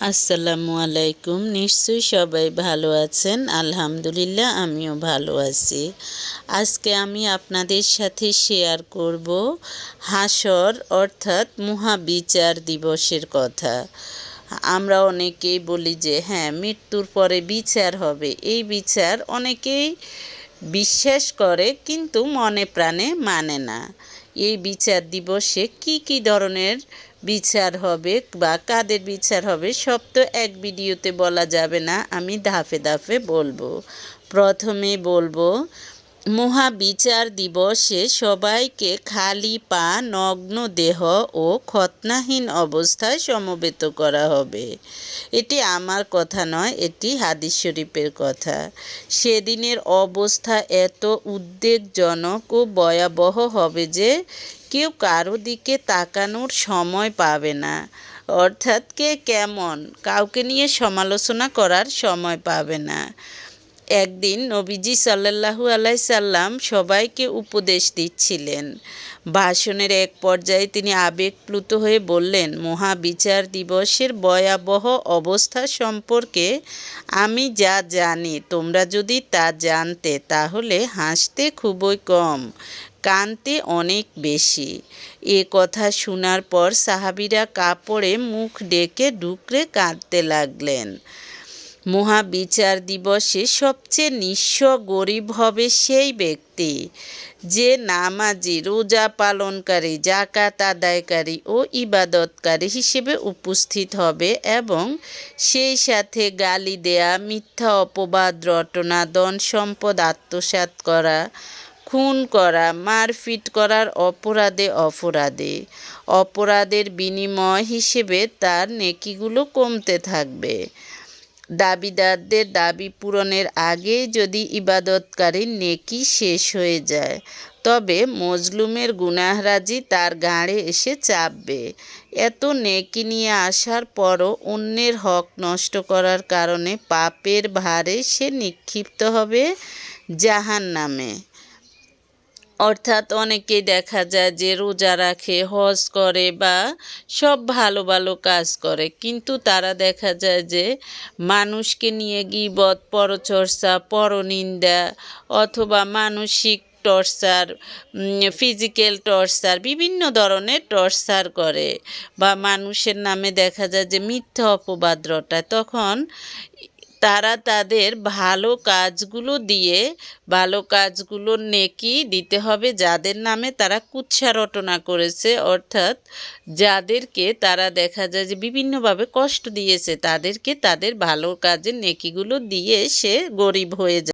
আসসালামু আলাইকুম। নিশ্চয়ই সবাই ভালো আছেন। আলহামদুলিল্লাহ, আমিও ভালো আছি। আজকে আমি আপনাদের সাথে শেয়ার করব হাসর, অর্থাৎ মহাবিচার দিবসের কথা। আমরা অনেকেই বলি যে হ্যাঁ মৃত্যুর পরে বিচার হবে। এই বিচার অনেকেই বিশ্বাস করে, কিন্তু মনে প্রাণে মানে না। এই বিচার দিবসে কি কি ধরনের বিচার হবে বা কাদের বিচার হবে, সব তো এক ভিডিওতে বলা যাবে না। আমি ধাপে ধাপে বলব। প্রথমে বলব, মহাবিচার দিবসে সবাইকে খালি পা, নগ্ন দেহ ও খতনাহীন অবস্থায় সমবেত করা হবে। এটি আমার কথা নয়, এটি হাদিস শরীফের কথা। সেদিনের অবস্থা এত উদ্বেগজনক ও ভয়াবহ হবে যে কেউ কারও দিকে তাকানোর সময় পাবে না। অর্থাৎ কে কেমন? কাউকে নিয়ে সমালোচনা করার সময় পাবে না। একদিন নবীজি সাল্লাহু আলাই সাল্লাম সবাইকে উপদেশ দিচ্ছিলেন। ভাষণের এক পর্যায়ে তিনি আবেগপ্লুত হয়ে বললেন, মহাবিচার দিবসের ভয়াবহ অবস্থা সম্পর্কে আমি যা জানি, তোমরা যদি তা জানতে, তাহলে হাসতে খুবই কম। কানতে অনেক বেশি। এ কথা শোনার পর সাহাবিরা কাপড়ে মুখ ডেকে ডুকরে কাঁদতে লাগলেন। মহাবিচার দিবসে সবচেয়ে নিঃস্ব গরিব হবে সেই ব্যক্তি যে নামাজি রোজা পালনকারী জাকাত আদায়কারী ও ইবাদতকারী হিসেবে উপস্থিত হবে এবং সেই সাথে গালি দেয়া, মিথ্যা অপবাদ, রটনা দন সম্পদ আত্মসাত করা খুন করা, মারপিট করার অপরাধে অপরাধে। অপরাধের বিনিময় হিসেবে তার নেকিগুলো কমতে থাকবে। দাবিদারদের দাবি পূরণের আগেই যদি ইবাদতকারীর নেকি শেষ হয়ে যায়, তবে মজলুমের গুনাহরাজি তার গাঁড়ে এসে চাপবে। এত নেকি নিয়ে আসার পরও অন্যের হক নষ্ট করার কারণে পাপের ভারে সে নিক্ষিপ্ত হবে জাহান নামে অর্থাৎ অনেকেই দেখা যায় যে রোজা রাখে, হজ করে বা সব ভালো ভালো কাজ করে। কিন্তু তারা দেখা যায় যে মানুষকে নিয়ে গিবত, পরচর্চা, পরনিন্দা অথবা মানসিক টর্চার ফিজিক্যাল টর্চার, বিভিন্ন ধরনের টর্চার করে বা মানুষের নামে দেখা যায় যে মিথ্যা অপবাদ রটায়। তখন তারা তাদের ভালো কাজগুলো দিয়ে, ভালো কাজগুলোর নেকি দিতে হবে যাদের নামে তারা কুৎসা রটনা করেছে। অর্থাৎ যাদেরকে তারা দেখা যায় যে বিভিন্নভাবে কষ্ট দিয়েছে, তাদেরকে তাদের ভালো কাজের নেকিগুলো দিয়ে সে গরিব হয়ে যায়।